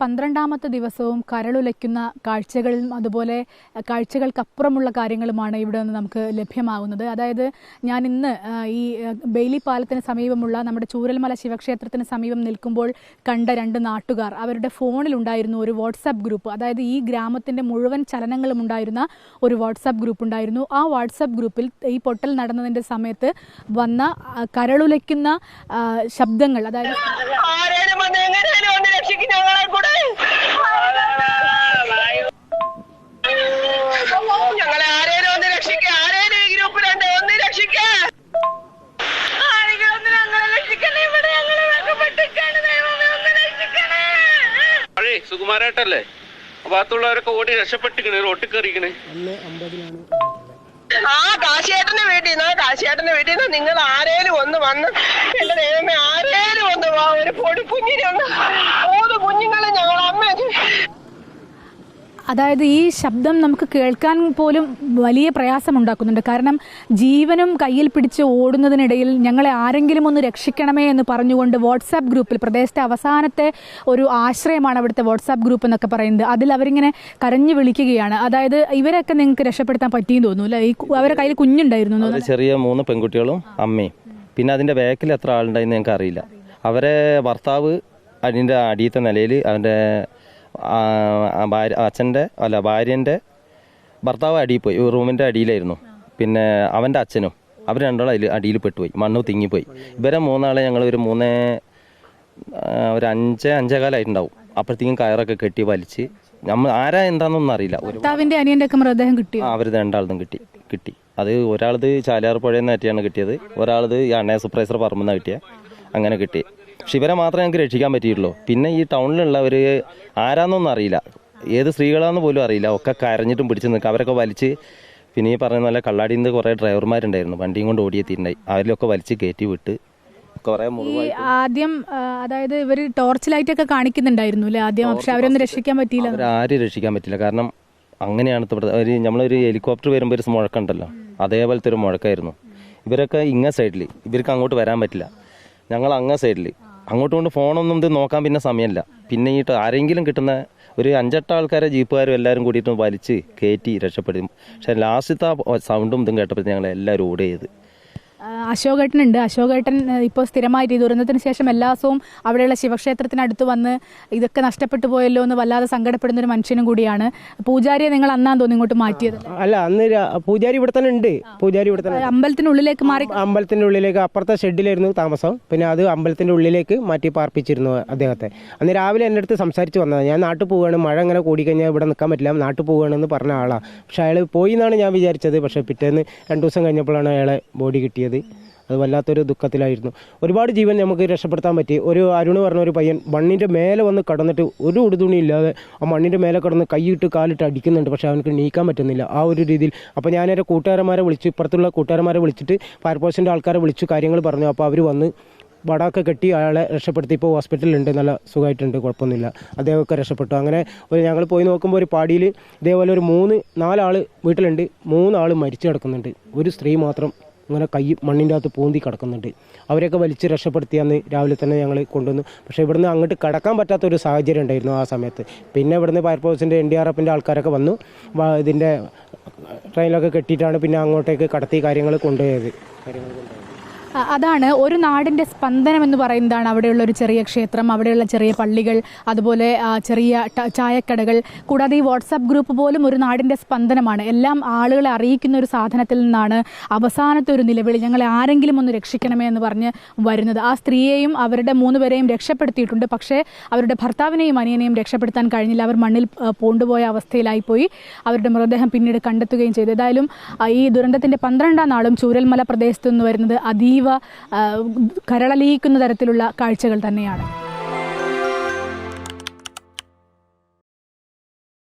പന്ത്രണ്ടാമത്തെ ദിവസവും കരളുലയ്ക്കുന്ന കാഴ്ചകളും അതുപോലെ കാഴ്ചകൾക്കപ്പുറമുള്ള കാര്യങ്ങളുമാണ് ഇവിടെ നിന്ന് നമുക്ക് ലഭ്യമാകുന്നത്. അതായത് ഞാൻ ഇന്ന് ഈ ബെയിലി പാലത്തിന് സമീപമുള്ള നമ്മുടെ ചൂരൽമല ശിവക്ഷേത്രത്തിന് സമീപം നിൽക്കുമ്പോൾ കണ്ട രണ്ട് നാട്ടുകാർ അവരുടെ ഫോണിലുണ്ടായിരുന്നു ഒരു വാട്സാപ്പ് ഗ്രൂപ്പ് അതായത് ഈ ഗ്രാമത്തിന്റെ മുഴുവൻ ചലനങ്ങളും ഉണ്ടായിരുന്ന ഒരു വാട്സാപ്പ് ഗ്രൂപ്പ് ഉണ്ടായിരുന്നു. ആ വാട്സാപ്പ് ഗ്രൂപ്പിൽ ഈ പൊട്ടൽ നടന്നതിന്റെ സമയത്ത് വന്ന കരളുലയ്ക്കുന്ന ശബ്ദങ്ങൾ അതായത് സുകുമാരേട്ടല്ലേ ആ ഭാഗത്തുള്ളവരൊക്കെ ഓടി രക്ഷപ്പെട്ടിക്കണേ റോട്ടിൽ കയറിക്കണേ ആ കാശിയേട്ടന്റെ വീട്ടിൽ നിന്ന് കാശിയേട്ടന്റെ വീട്ടിൽ നിന്ന് നിങ്ങൾ ആരേലും ഒന്ന് വന്ന് എന്റെ ദൈവമേ ആരേലും ഒന്ന് വാ ഒരു പൊടി കുഞ്ഞിനെ ഒന്ന് മൂന്ന് കുഞ്ഞുങ്ങളെ അതായത് ഈ ശബ്ദം നമുക്ക് കേൾക്കാൻ പോലും വലിയ പ്രയാസമുണ്ടാക്കുന്നുണ്ട്. കാരണം ജീവനും കയ്യിൽ പിടിച്ച് ഓടുന്നതിനിടയിൽ ഞങ്ങളെ ആരെങ്കിലും ഒന്ന് രക്ഷിക്കണമേ എന്ന് പറഞ്ഞുകൊണ്ട് വാട്സാപ്പ് ഗ്രൂപ്പിൽ പ്രദേശത്തെ അവസാനത്തെ ഒരു ആശ്രയമാണ് അവിടുത്തെ വാട്സാപ്പ് ഗ്രൂപ്പ് എന്നൊക്കെ പറയുന്നത്. അതിൽ അവരിങ്ങനെ കരഞ്ഞു വിളിക്കുകയാണ്. അതായത് ഇവരൊക്കെ നിങ്ങൾക്ക് രക്ഷപ്പെടുത്താൻ പറ്റിയെന്ന് തോന്നുന്നു അല്ലേ? ഈ അവരുടെ കയ്യിൽ കുഞ്ഞുണ്ടായിരുന്നു ചെറിയ മൂന്ന് പെൺകുട്ടികളും അമ്മയും. പിന്നെ അതിന്റെ ബാക്കിൽ എത്ര ആളുണ്ടായിരുന്നു ഞങ്ങൾക്ക് അറിയില്ല അവരെ ഭർത്താവ് അതിന്റെ അടിയത്തെ നിലയിൽ അവന്റെ ഭാര്യ അച്ഛന്റെ അല്ല ഭാര്യന്റെ ഭർത്താവ് അടിയിൽ പോയി. റൂമിന്റെ അടിയിലായിരുന്നു. പിന്നെ അവന്റെ അച്ഛനും അവർ രണ്ടാളും അതിൽ അടിയിൽ പെട്ടുപോയി. മണ്ണ് തിങ്ങിപ്പോയി. ഇവരെ മൂന്നാളെ ഞങ്ങൾ ഒരു മൂന്നേ ഒരു അഞ്ച് അഞ്ചേകാലായിട്ടുണ്ടാവും. അപ്പോഴത്തേക്കും കയറൊക്കെ കെട്ടി വലിച്ച് നമ്മൾ ആരാ എന്താണെന്നൊന്നും അറിയില്ല. ഒക്കെ മൃതദേഹം കിട്ടിയോ? ആ അവർ രണ്ടാളതും കിട്ടി കിട്ടി. അത് ഒരാളത് ചാലിയാർ പുഴയിൽ നിന്ന് കിട്ടിയത് ഒരാളത് ഈ അണ്ണയ സൂപ്പർവൈസർ പറമ്പെന്ന് കിട്ടിയ. അങ്ങനെ കിട്ടി. പക്ഷെ ഇവരെ മാത്രമേ ഞങ്ങൾക്ക് രക്ഷിക്കാൻ പറ്റിയിട്ടുള്ളൂ. പിന്നെ ഈ ടൗണിലുള്ളവർ ആരാന്നൊന്നും അറിയില്ല. ഏത് സ്ത്രീകളാന്ന് പോലും അറിയില്ല. ഒക്കെ കരഞ്ഞിട്ടും പിടിച്ച് നിൽക്കുക അവരൊക്കെ വലിച്ച് പിന്നെ ഈ പറഞ്ഞ പോലെ കള്ളാടിയിൽ നിന്ന് കുറേ ഡ്രൈവർമാരുണ്ടായിരുന്നു. വണ്ടിയും കൊണ്ട് ഓടിയെത്തിയിട്ടുണ്ടായി അവരിലൊക്കെ വലിച്ച് കയറ്റി വിട്ട് കുറേ ഈ ആദ്യം അതായത് ഇവർ ടോർച്ച് ലൈറ്റ് ഒക്കെ കാണിക്കുന്നുണ്ടായിരുന്നു അല്ലേ ആദ്യം? പക്ഷെ അവരൊന്നും രക്ഷിക്കാൻ പറ്റിയില്ല. ആരും രക്ഷിക്കാൻ പറ്റില്ല. കാരണം അങ്ങനെയാണ് ഇവിടെ ഒരു നമ്മളൊരു ഹെലികോപ്റ്റർ വരുമ്പോൾ ഒരു മുഴക്കമുണ്ടല്ലോ അതേപോലത്തെ ഒരു മുഴക്കമായിരുന്നു ഇവരൊക്കെ ഇങ്ങ സൈഡിൽ ഇവർക്ക് അങ്ങോട്ട് വരാൻ പറ്റില്ല. ഞങ്ങൾ അങ്ങ സൈഡിൽ അങ്ങോട്ടും കൊണ്ട് ഫോണൊന്നും ഇത് നോക്കാൻ പിന്നെ സമയമില്ല. പിന്നെ ഈ ആരെങ്കിലും കിട്ടുന്ന ഒരു അഞ്ചെട്ട് ആൾക്കാരെ ജീപ്പുകാരും എല്ലാവരും കൂടിയിട്ട് വലിച്ച് കയറ്റി രക്ഷപ്പെടും. പക്ഷെ ലാസ്റ്റത്തെ സൗണ്ടും ഇതും കേട്ടപ്പോൾ ഞങ്ങൾ എല്ലാവരും ഓടിയത് അശോകേട്ടനുണ്ട്. അശോകേട്ടൻ ഇപ്പോൾ സ്ഥിരമായിട്ട് ഈ ദുരന്തത്തിന് ശേഷം എല്ലാ ദിവസവും അവിടെയുള്ള ശിവക്ഷേത്രത്തിനടുത്ത് വന്ന് ഇതൊക്കെ നഷ്ടപ്പെട്ടു പോയല്ലോ എന്ന് വല്ലാതെ സങ്കടപ്പെടുന്ന ഒരു മനുഷ്യനും കൂടിയാണ്. പൂജാരിയെ നിങ്ങൾ അന്നാന്ന് തോന്നുന്നു ഇങ്ങോട്ട് മാറ്റിയത് അല്ല? അന്ന് പൂജാരി ഇവിടെ തന്നെ ഉണ്ട്. പൂജാരി ഇവിടെ തന്നെ അമ്പലത്തിനുള്ളിലേക്ക് മാറി അമ്പലത്തിന്റെ ഉള്ളിലേക്ക് അപ്പുറത്തെ ഷെഡിലായിരുന്നു താമസം. പിന്നെ അത് അമ്പലത്തിന്റെ ഉള്ളിലേക്ക് മാറ്റി പാർപ്പിച്ചിരുന്നു അദ്ദേഹത്തെ. അന്ന് രാവിലെ എന്റെ അടുത്ത് സംസാരിച്ച് വന്നത്. ഞാൻ നാട്ടിൽ പോവുകയാണ്. മഴ അങ്ങനെ കൂടിക്കഴിഞ്ഞാൽ ഇവിടെ നിൽക്കാൻ പറ്റില്ല. നാട്ടിൽ പോവുകയാണെന്ന് പറഞ്ഞ ആളാണ് പക്ഷെ അയാൾ പോയി എന്നാണ് ഞാൻ വിചാരിച്ചത്. പക്ഷേ പിറ്റേന്ന് രണ്ടു ദിവസം കഴിഞ്ഞപ്പോഴാണ് അയാളെ ബോഡി കിട്ടിയത്. അത് വല്ലാത്തൊരു ദുഃഖത്തിലായിരുന്നു. ഒരുപാട് ജീവൻ നമുക്ക് രക്ഷപ്പെടുത്താൻ പറ്റി. ഒരു അരുണ് പറഞ്ഞ ഒരു പയ്യൻ മണ്ണിന്റെ മേലെ വന്ന് കടന്നിട്ട് ഒരു ഉടുതുണി ഇല്ലാതെ ആ മണ്ണിന്റെ മേലെ കടന്ന് കൈയിട്ട് കാലിട്ട് അടിക്കുന്നുണ്ട്. പക്ഷേ അവനക്ക് നീക്കാൻ പറ്റുന്നില്ല. ആ ഒരു രീതിയിൽ അപ്പോൾ ഞാൻ എന്റെ കൂട്ടുകാരന്മാരെ വിളിച്ചു. ഇപ്പുറത്തുള്ള കൂട്ടുകാരന്മാരെ വിളിച്ചിട്ട് ഫയർഫോഴ്സിന്റെ ആൾക്കാരെ വിളിച്ചു കാര്യങ്ങൾ പറഞ്ഞു. അപ്പോൾ അവർ വന്ന് വടമൊക്കെ കെട്ടി അയാളെ രക്ഷപ്പെടുത്തി. ഇപ്പോൾ ഹോസ്പിറ്റലിലുണ്ട്. നല്ല സുഖമായിട്ടുണ്ട്. കുഴപ്പമൊന്നുമില്ല. അദ്ദേഹമൊക്കെ രക്ഷപ്പെട്ടു. അങ്ങനെ ഒരു ഞങ്ങൾ പോയി നോക്കുമ്പോൾ ഒരു പാടിയിൽ ഇതേപോലെ ഒരു മൂന്ന് നാലാൾ വീട്ടിലുണ്ട്. മൂന്നാൾ മരിച്ചു കിടക്കുന്നുണ്ട്. ഒരു സ്ത്രീ മാത്രം ഇങ്ങനെ കൈ മണ്ണിന്റെ അകത്ത് പൂന്തി കിടക്കുന്നുണ്ട്. അവരെയൊക്കെ വലിച്ച് രക്ഷപ്പെടുത്തി അന്ന് രാവിലെ തന്നെ ഞങ്ങൾ കൊണ്ടുവന്നു. പക്ഷേ ഇവിടുന്ന് അങ്ങോട്ട് കിടക്കാൻ പറ്റാത്ത ഒരു സാഹചര്യം ഉണ്ടായിരുന്നു ആ സമയത്ത്. പിന്നെ ഇവിടുന്ന് ഫയർഫോഴ്സിന്റെ എൻ ഡി ആർ എഫിന്റെ ആൾക്കാരൊക്കെ വന്നു. ഇതിന്റെ ട്രെയിനിലൊക്കെ കെട്ടിയിട്ടാണ് പിന്നെ അങ്ങോട്ടേക്ക് കടത്തി കാര്യങ്ങൾ കൊണ്ടുപോയത്. കാര്യങ്ങൾ കൊണ്ടുപോയത്. അതാണ് ഒരു നാടിന്റെ സ്പന്ദനം എന്ന് പറയുന്നതാണ് അവിടെയുള്ള ഒരു ചെറിയ ക്ഷേത്രം അവിടെയുള്ള ചെറിയ പള്ളികൾ അതുപോലെ ചെറിയ ചായക്കടകൾ. കൂടാതെ ഈ വാട്സാപ്പ് ഗ്രൂപ്പ് പോലും ഒരു നാടിന്റെ സ്പന്ദനമാണ്. എല്ലാം ആളുകളെ അറിയിക്കുന്ന ഒരു സാധനത്തിൽ നിന്നാണ് അവസാനത്തെ ഒരു നിലവിളി ഞങ്ങളെ ആരെങ്കിലും ഒന്ന് രക്ഷിക്കണമേ എന്ന് പറഞ്ഞ് വരുന്നത്. ആ സ്ത്രീയെയും അവരുടെ മൂന്ന് പേരെയും രക്ഷപ്പെടുത്തിയിട്ടുണ്ട്. പക്ഷേ അവരുടെ ഭർത്താവിനെയും അനിയനെയും രക്ഷപ്പെടുത്താൻ കഴിഞ്ഞില്ല. അവർ മണ്ണിൽ പോണ്ടുപോയ അവസ്ഥയിലായിപ്പോയി. അവരുടെ മൃതദേഹം പിന്നീട് കണ്ടെത്തുകയും ചെയ്തു. ഏതായാലും ഈ ദുരന്തത്തിന്റെ പന്ത്രണ്ടാം നാളും ചൂരൽമല പ്രദേശത്തു നിന്ന് വരുന്നത് അതീവ ആ, കരളലിയിക്കുന്ന തരത്തിലുള്ള കാഴ്ചകൾ തന്നെയാണ്.